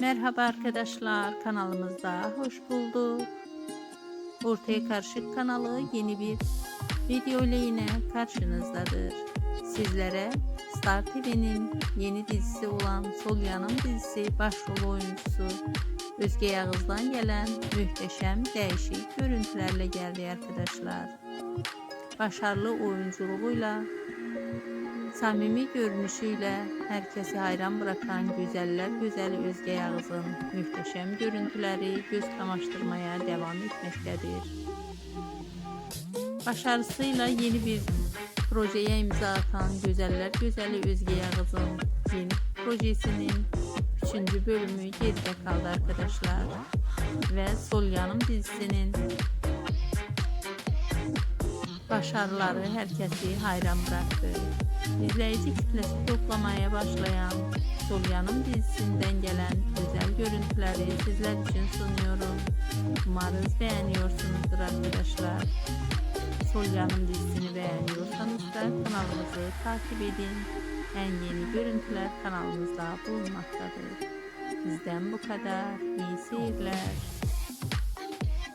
Merhaba arkadaşlar kanalımızda hoş bulduk. Ortaya Karışık kanalı yeni bir video ile yine karşınızdadır. Sizlere Star TV'nin yeni dizisi olan Sol Yanım dizisi başrol oyuncusu Özge Yağız'dan gelen muhteşem değişik görüntülerle geldi arkadaşlar. Başarılı oyunculuğuyla Samimi görünüşüyle herkesi hayran bırakan güzeller güzeli Özge Yağız'ın muhteşem görüntüleri göz kamaştırmaya devam etmektedir. Başarısıyla yeni bir projeye imza atan güzeller güzeli Özge Yağız'ın yeni projesinin 3. bölümü geride kaldı arkadaşlar. Ve Sol Yanım dizisinin başarıları herkesi hayran bıraktı. İzleyici kitlesi toplamaya başlayan Sol Yanım dizisinden gelen özel görüntüleri sizler için sunuyorum. Umarız beğeniyorsunuzdur arkadaşlar. Sol Yanım dizisini beğeniyorsanız da kanalımızı takip edin. En yeni görüntüler kanalımızda bulunmaktadır. Bizden bu kadar. İyi seyirler.